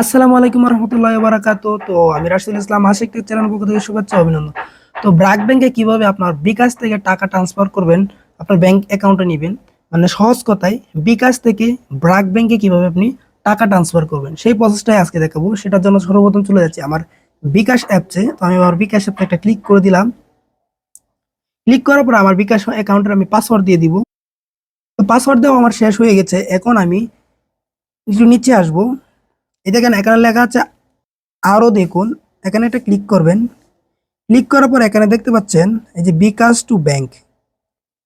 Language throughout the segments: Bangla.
আসসালামু আলাইকুম রহমতুল্লাহ বারাকাত তো আমি রাশিদুল ইসলাম আশিক চ্যানেল পক্ষ থেকে শুভেচ্ছা অভিনন্দন। তো ব্র্যাক ব্যাংকে কীভাবে আপনার বিকাশ থেকে টাকা ট্রান্সফার করবেন, আপনার ব্যাংক অ্যাকাউন্টে নেবেন মানে সহজ কথায় বিকাশ থেকে ব্র্যাক ব্যাংকে কীভাবে আপনি টাকা ট্রান্সফার করবেন, সেই প্রসেসটাই আজকে দেখাবো। সেটার জন্য সর্বপ্রথম চলে যাচ্ছি আমার বিকাশ অ্যাপসে তো আমি আমার বিকাশ অ্যাপে একটা ক্লিক করে দিলাম। ক্লিক করার পর আমার বিকাশ অ্যাকাউন্টের আমি পাসওয়ার্ড দিয়ে দিব। তো পাসওয়ার্ড দেওয়া আমার শেষ হয়ে গেছে। এখন আমি একটু নিচে আসব। এই দেখেন এখানে লেখা আছে আরও দেখুন। এখানে একটা ক্লিক করবেন। ক্লিক করার পর এখানে দেখতে পাচ্ছেন, এই যে বিকাশ টু ব্যাংক।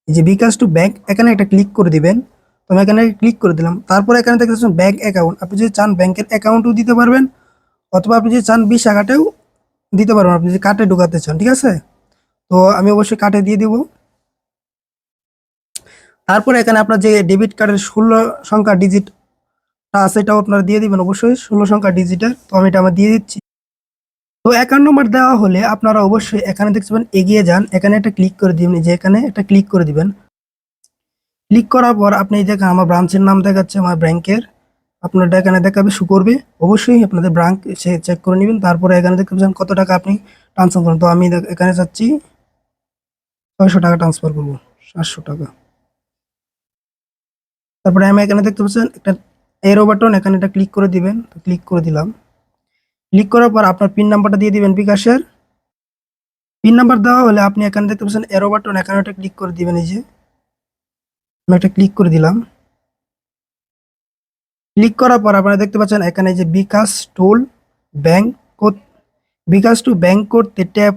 এই যে বিকাশ টু ব্যাংক, এখানে একটা ক্লিক করে দিবেন। তো আমি এখানে ক্লিক করে দিলাম। তারপর এখানে দেখতে পাচ্ছেন ব্যাংক অ্যাকাউন্ট আপনি যদি চান ব্যাংকের অ্যাকাউন্টও দিতে পারবেন, অথবা আপনি যদি চান বিশ টাকাতেও দিতে পারবেন। আপনি যদি কার্ডে ঢুকাতে চান, ঠিক আছে? তো আমি অবশ্যই কার্ডে দিয়ে দিব। তারপরে এখানে আপনার যে ডেবিট কার্ডের ষোলো সংখ্যা ডিজিট এটাও আপনারা দিয়ে দিবেন অবশ্যই। ষোলো সংখ্যা ডিজিটের তো আমি এটা আমার দিয়ে দিচ্ছি। তো অ্যাকাউন্ট নম্বর দেওয়া হলে আপনারা অবশ্যই এখানে দেখতে পাবেন, এগিয়ে যান। এখানে একটা ক্লিক করে দিবেন যে এখানে একটা ক্লিক করে দিবেন। ক্লিক করার পর আপনি এই দেখেন আমার ব্রাঞ্চের নাম দেখাচ্ছে আমার ব্যাংকের আপনার এখানে দেখাবে শু করবে। অবশ্যই আপনাদের ব্রাঞ্চ সে চেক করে নেবেন। তারপরে এখানে দেখতে পাচ্ছেন কত টাকা আপনি ট্রান্সফার করেন তো আমি এখানে চাচ্ছি ছয়শো টাকা ট্রান্সফার করব, সাতশো টাকা। তারপরে আমি এখানে দেখতে পাচ্ছেন একটা এরো বাটন এখানে এটা ক্লিক করে দিবেন ক্লিক করে দিলাম। ক্লিক করার পর আপনার পিন নাম্বারটা দিয়ে দিবেন বিকাশের। পিন নাম্বার দেওয়া হলে আপনি এখানে দেখতে পাচ্ছেন এরো বাটন এখানে একটা ক্লিক করে দিবেন এই যে। আমি একটা ক্লিক করে দিলাম। ক্লিক করার পর আপনারা দেখতে পাচ্ছেন এখানে যে bKash to bank code bKash to bank কোডতে tap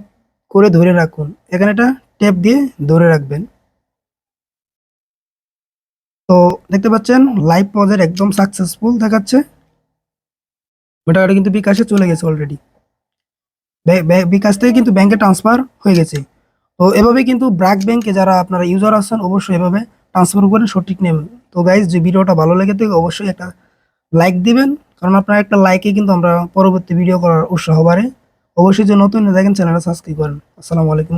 করে ধরে রাখুন। এখানে এটা ট্যাপ দিয়ে ধরে রাখবেন তো দেখতে পাচ্ছেন লাইভ পজের একদম সাকসেসফুল দেখাচ্ছে। ওটা কিন্তু বিকাশে চলে গেছে অলরেডি বিকাশ থেকে কিন্তু ব্যাংকে ট্রান্সফার হয়ে গেছে। তো এভাবে কিন্তু ব্র্যাক ব্যাংকে যারা আপনারা ইউজার আছেন, অবশ্যই এভাবে ট্রান্সফার করে সঠিক নেবেন। তো গাইজ যে ভিডিওটা ভালো লেগে থাকে, অবশ্যই একটা লাইক দিবেন। কারণ আপনার একটা লাইকে কিন্তু আমরা পরবর্তী ভিডিও করার উৎসাহ বাড়ে। অবশ্যই যে নতুন, দেখেন চ্যানেলটা সাবস্ক্রাইব করেন। আসসালামু আলাইকুম